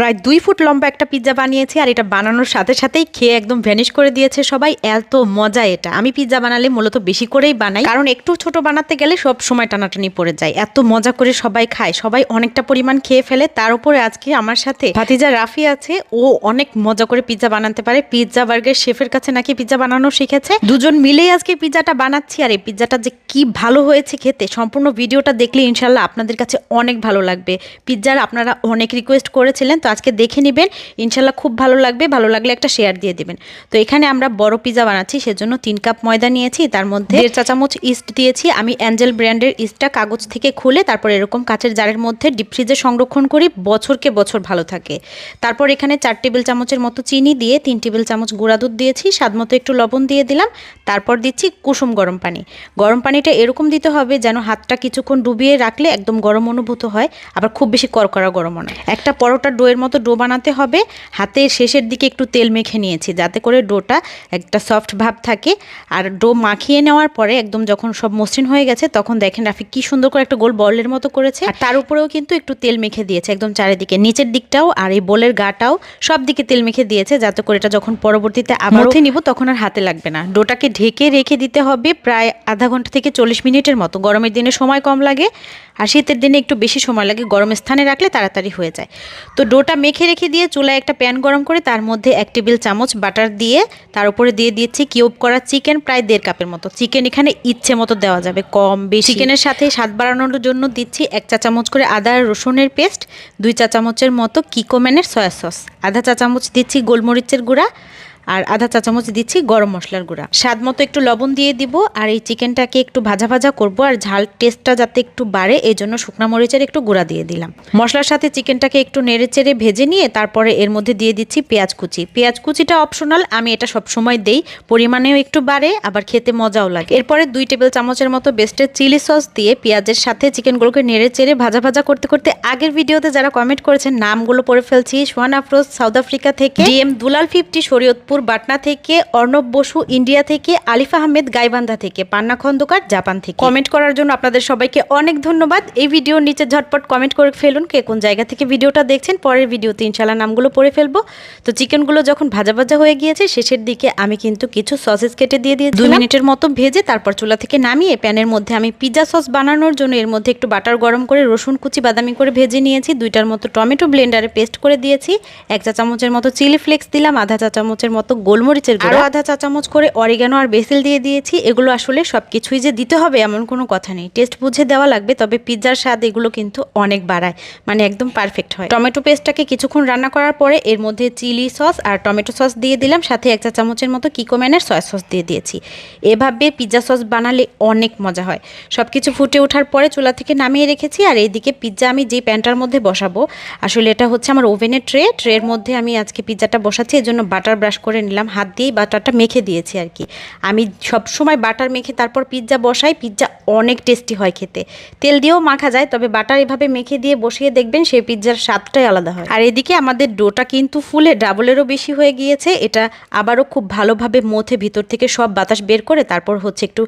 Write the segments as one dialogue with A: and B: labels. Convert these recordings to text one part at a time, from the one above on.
A: প্রায় দুই ফুট লম্বা একটা পিৎজা বানিয়েছি আর এটা বানানোর সাথে সাথেই খেয়ে একদম ভ্যানিশ করে দিয়েছে সবাই। এত মজা এটা। আমি পিৎজা বানালে মূলত বেশি করেই বানাই। কারণ একটু ছোট বানাতে গেলে সব সময় টানাটানি পড়ে যায়। এত মজা করে সবাই খায়। সবাই অনেকটা পরিমাণ খেয়ে ফেলে। তার উপরে আজকে আমার সাথে ভাতিজা রাফি আছে। ও অনেক মজা করে পিৎজা বানাতে পারে। পিৎজা বার্গার শেফের কাছে নাকি পিৎজা বানানো শিখেছে। দুজন মিলেই আজকে পিৎজাটা বানাচ্ছি আর এই পিৎজাটা যে কি ভালো হয়েছে খেতে, সম্পূর্ণ ভিডিওটা দেখলে ইনশাল্লাহ আপনাদের কাছে অনেক ভালো লাগবে। পিৎজার আপনারা অনেক রিকোয়েস্ট করেছিলেন, তো আজকে দেখে নেবেন। ইনশাল্লাহ খুব ভালো লাগবে। ভালো লাগলে একটা শেয়ার দিয়ে দিবেন। তো এখানে আমরা বড় পিৎজা বানাচ্ছি, সেজন্য তিন কাপ ময়দা নিয়েছি। তার মধ্যে দেড় চা চামচ ইস্ট দিয়েছি। আমি অ্যাঞ্জেল ব্র্যান্ডের ইস্টটা কাগজ থেকে খুলে তারপর এরকম কাচের জারের মধ্যে ডিপ ফ্রিজে সংরক্ষণ করি। বছরকে বছর ভালো থাকে। তারপর এখানে চার টেবিল চামচের মতো চিনি দিয়ে তিন টেবিল চামচ গুঁড়া দুধ দিয়েছি। স্বাদ মতো একটু লবণ দিয়ে দিলাম। তারপর দিচ্ছি কুসুম গরম পানি। গরম পানিটা এরকম দিতে হবে যেন হাতটা কিছুক্ষণ ডুবিয়ে রাখলে একদম গরম অনুভূত হয়। আবার খুব বেশি করকরা গরমও না। একটা পরোটা ডোয়ের মতো ডো বানাতে হবে। হাতের শেষের দিকে একটু তেল মেখে নিয়েছি যাতে করে ডোটা একটা সফট ভাব থাকে। আর ডো মাখিয়ে নেওয়ার পরে একদম যখন সব মসৃণ হয়ে গেছে তখন দেখেন রাফি কি সুন্দর করে একটা গোল বলের মতো করেছে। আর তার উপরেও কিন্তু একটু তেল মেখে দিয়েছে একদম চারিদিকে। নিচের দিকটাও আর এই বোলের গাটাও সব দিকে তেল মেখে দিয়েছে যাতে করে এটা যখন পরবর্তীতে আবার মথে নিব তখন আর হাতে লাগবে না। ডোটাকে ঢেকে রেখে দিতে হবে প্রায় আধা ঘণ্টা থেকে চল্লিশ মিনিটের মতো। গরমের দিনে সময় কম লাগে আর শীতের দিনে একটু বেশি সময় লাগে। গরম স্থানে রাখলে তাড়াতাড়ি হয়ে যায়। তো ডোটা মেখে রেখে দিয়ে চুলায় একটা প্যান গরম করে তার মধ্যে এক টেবিল চামচ বাটার দিয়ে তার উপরে দিয়ে দিচ্ছি কিউব করা চিকেন প্রায় দেড় কাপের মতো। চিকেন এখানে ইচ্ছে মতো দেওয়া যাবে কম বেশি। চিকেনের সাথে স্বাদ বাড়ানোর জন্য দিচ্ছি এক চা চামচ করে আদা রসুনের পেস্ট দুই চা চামচের মতো কিকোম্যানের সয়া সস। আধা চা চামচ দিচ্ছি গোলমরিচের গুঁড়া আর আধা চা চামচ দিচ্ছি গরম মশলার গুঁড়া। স্বাদ মতো একটু লবণ দিয়ে দিব আর এই চিকেনটাকে একটু ভাজা ভাজা করব আর ঝাল টেস্টটা যাতে একটু বাড়ে এই জন্য শুকনো মরিচের একটু গুঁড়া দিয়ে দিলাম। মশলার সাথে চিকেনটাকে একটু নেড়ে চেড়ে ভেজে নিয়ে তারপরে এর মধ্যে দিয়ে দিচ্ছি পেঁয়াজ কুচি। পেঁয়াজ কুচিটা অপশনাল, আমি এটা সবসময় দেই, পরিমাণেও একটু বাড়ে, আবার খেতে মজাও লাগে। এরপরে দুই টেবিল চামচের মতো বেস্টের চিলি সস দিয়ে পেঁয়াজের সাথে চিকেনগুলোকে নেড়ে চেড়ে ভাজা ভাজা করতে করতে আগের ভিডিওতে যারা কমেন্ট করেছেন, নামগুলো পড়ে ফেলছি। সোহান আফরোজ, সাউথ আফ্রিকা থেকে। ডিএম দুলাল ফিফটি শরীয়তপুর বাটনা থেকে অর্ণব বসু ইন্ডিয়া থেকে আলিফ আহমেদ গাইবান্ধা থেকে পান্না খন্দকার জাপান থেকে। কমেন্ট করার জন্য আপনাদের সবাইকে অনেক ধন্যবাদ। এই ভিডিওর নিচে ঝটপট কমেন্ট করে ফেলুন কে কোন জায়গা থেকে ভিডিওটা দেখছেন। পরের ভিডিওতে ইনশাল্লাহ নামগুলো পড়ে ফেলব। তো চিকেনগুলো যখন ভাজা ভাজা হয়ে গিয়েছে শেষের দিকে আমি কিন্তু কিছু সসেস কেটে দিয়ে দিয়ে দুই মিনিটের মতো ভেজে তারপর চুলা থেকে নামিয়ে প্যানের মধ্যে আমি পিৎজা সস বানানোর জন্য এর মধ্যে একটু বাটার গরম করে রসুন কুচি বাদামি করে ভেজে নিয়েছি। দুইটার মতো টমেটো ব্লেন্ডারে পেস্ট করে দিয়েছি। এক চা চামচের মতো চিলি ফ্লেক্স দিলাম আধা চা চামচের মতো গোলমরিচের গুঁড়ো। আধা চা চামচ করে অরিগানো আর বেসিল দিয়ে দিয়েছি। এগুলো আসলে সব কিছুই যে দিতে হবে এমন কোনো কথা নেই। টেস্ট বুঝে দেওয়া লাগবে, তবে পিৎজার স্বাদ এগুলো কিন্তু অনেক বাড়ায়। মানে একদম পারফেক্ট হয়। টমেটো পেস্টটাকে কিছুক্ষণ রান্না করার পরে এর মধ্যে চিলি সস আর টমেটো সস দিয়ে দিলাম। সাথে এক চা চামচের মতো কিকোম্যানের সয়া সস দিয়ে দিয়েছি। এভাবে পিৎজা সস বানালে অনেক মজা হয়। সব কিছু ফুটে ওঠার পরে চুলা থেকে নামিয়ে রেখেছি। আর এইদিকে পিৎজা আমি যে প্যানটার মধ্যে বসাবো, আসলে এটা হচ্ছে আমার ওভেনের ট্রে। ট্রের মধ্যে আমি আজকে পিৎজাটা বসাচ্ছি এর জন্য বাটার ব্রাশ নিলাম, হাত দিয়েই বাটারটা মেখে দিয়েছি আর কি। আমি সব সময় বাটার মেখে তারপর পিৎজা বসাই, পিৎজা অনেক টেস্টি হয় খেতে। তেল দিয়েও মাখা যায়, তবে বাটার এভাবে মেখে দিয়ে বসিয়ে দেখবেন সেই পিৎজার স্বাদটাই আলাদা হয়। আর এদিকে আমাদের ডোটা কিন্তু ফুলে ডাবলেরও বেশি হয়ে গিয়েছে, এটা আবারও খুব ভালোভাবে মথে ভিতর থেকে সব বাতাস বের করে তারপর হচ্ছে একটু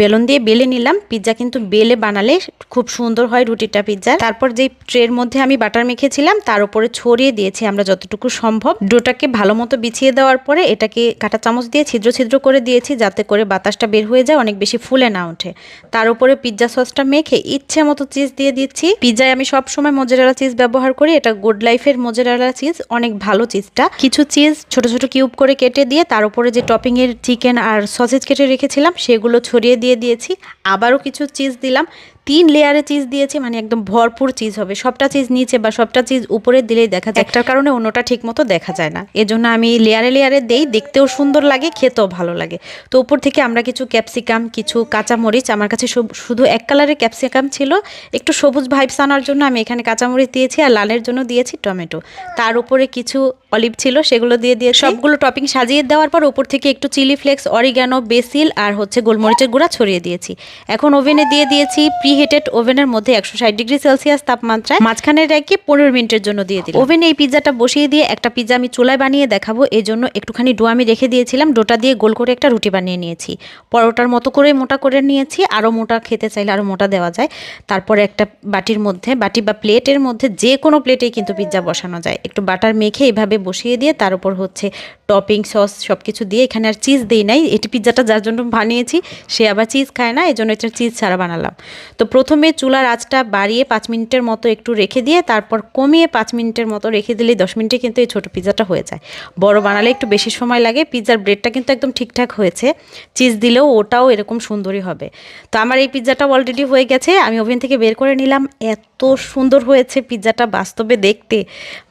A: বেলন দিয়ে বেলে নিলাম। পিৎজা কিন্তু বেলে বানালে খুব সুন্দর হয় রুটিটা পিৎজা। তারপর যেই ট্রের মধ্যে আমি বাটার মেখেছিলাম, তার উপরে ছড়িয়ে দিয়েছি আমরা যতটুকু সম্ভব। ডোটাকে ভালো মতো বিছিয়ে দেওয়ার পরে এটাকে কাঁটা চামচ দিয়ে ছিদ্র ছিদ্র করে দিয়েছি, যাতে করে বাতাসটা বের হয়ে যায়, অনেক বেশি ফুলে না ওঠে। তার উপরে পিৎজা সসটা মেখে ইচ্ছে মতো চিজ দিয়ে দিচ্ছি। পিৎজায় আমি সব সময় মোজারেলা চিজ ব্যবহার করি। এটা গুড লাইফের মোজারেলা চিজ অনেক ভালো চিজটা কিছু চিজ ছোট ছোট কিউব করে কেটে দিয়ে, তার উপরে যে টপিং এর চিকেন আর সসেজ কেটে রেখেছিলাম, সেগুলো ছড়িয়ে দিয়ে দিয়েছি। আবারও কিছু চিজ দিলাম। তিন লেয়ারে চিজ দিয়েছি মানে একদম ভরপুর চিজ হবে। সবটা চিজ নিচে বা সবটা চিজ উপরে দিলেই দেখা যায়। একটার কারণে অন্যটা ঠিক মতো দেখা যায় না। এজন্য আমি লেয়ারে লেয়ারে দেই দেখতেও সুন্দর লাগে খেতেও ভালো লাগে। তো উপর থেকে আমরা কিছু ক্যাপসিকাম কিছু কাঁচামরিচ আমার কাছে শুধু এক কালারের ক্যাপসিকাম ছিল। একটু সবুজ ভাইবস আনার জন্য আমি এখানে কাঁচামরিচ দিয়েছি আর লালের জন্য দিয়েছি টমেটো। তার উপরে কিছু অলিভ ছিল সেগুলো দিয়ে দিয়ে সবগুলো টপিং সাজিয়ে দেওয়ার পর উপর থেকে একটু চিলি ফ্লেক্স অরিগ্যানো বেসিল আর হচ্ছে গোলমরিচের গুঁড়া ছড়িয়ে দিয়েছি। এখন ওভেনে দিয়ে দিয়েছি প্রি হিটেড ওভেনের মধ্যে একশো ষাট ডিগ্রি সেলসিয়াস তাপমাত্রায় মাঝখানে রেখে পনেরো মিনিটের জন্য দিয়ে দিই ওভেনে এই পিৎজাটা বসিয়ে দিয়ে একটা পিৎজা আমি চুলায় বানিয়ে দেখাবো এই জন্য একটুখানি ডো আমি রেখে দিয়েছিলাম, ডোটা দিয়ে গোল করে একটা রুটি বানিয়ে নিয়েছি। পরোটার মতো করে মোটা করে নিয়েছি, আরও মোটা খেতে চাইলে আরও মোটা দেওয়া যায়। তারপরে একটা বাটির মধ্যে, বাটি বা প্লেটের মধ্যে যে কোনো প্লেটেই কিন্তু পিৎজা বসানো যায়। একটু বাটার মেখে এভাবে বসিয়ে দিয়ে তার উপর হচ্ছে টপিং সস সব কিছু দিয়ে, এখানে আর চিজ দিই নাই, এটি পিৎজাটা যার জন্য বানিয়েছি, সে আবার চিজ খায় না এই জন্য এটা চিজ ছাড়া বানালাম। তো প্রথমে চুলার আঁচটা বাড়িয়ে পাঁচ মিনিটের মতো একটু রেখে দিয়ে তারপর কমিয়ে পাঁচ মিনিটের মতো রেখে দিলেই দশ মিনিটে কিন্তু এই ছোটো পিৎজাটা হয়ে যায়। বড় বানালে একটু বেশি সময় লাগে, পিৎজার ব্রেডটা কিন্তু একদম ঠিকঠাক হয়েছে। চিজ দিলেও ওটাও এরকম সুন্দরই হবে। তো আমার এই পিৎজাটা অলরেডি হয়ে গেছে, আমি ওভেন থেকে বের করে নিলাম। এত সুন্দর হয়েছে পিৎজাটা বাস্তবে দেখতে।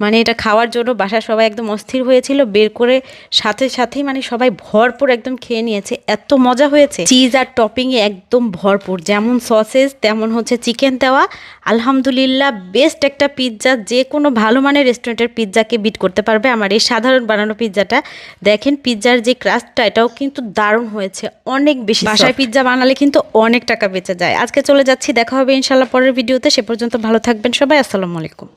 A: মানে এটা খাওয়ার জন্য বাসায় সবাই একদম অস্থির হয়েছিল, বের করে সাথে সাথেই মানে সবাই ভরপুর একদম খেয়ে নিয়েছে। এত মজা হয়েছে। চিজ আর টপিংয়ে একদম ভরপুর, যেমন সসেস তেমন হচ্ছে চিকেন দেওয়া। আলহামদুলিল্লাহ বেস্ট একটা পিৎজা যে কোনো ভালো মানের রেস্টুরেন্টের পিৎজাকে বিট করতে পারবে। আমার এই সাধারণ বানানো পিৎজাটা দেখেন পিৎজার যে ক্রাস্টটা এটাও কিন্তু দারুণ হয়েছে। অনেক বেশি বাসায় পিৎজা বানালে কিন্তু অনেক টাকা বেঁচে যায়। আজকে চলে যাচ্ছি দেখা হবে ইনশাল্লাহ পরের ভিডিওতে সে পর্যন্ত ভালো থাকবেন সবাই। আসসালামু আলাইকুম।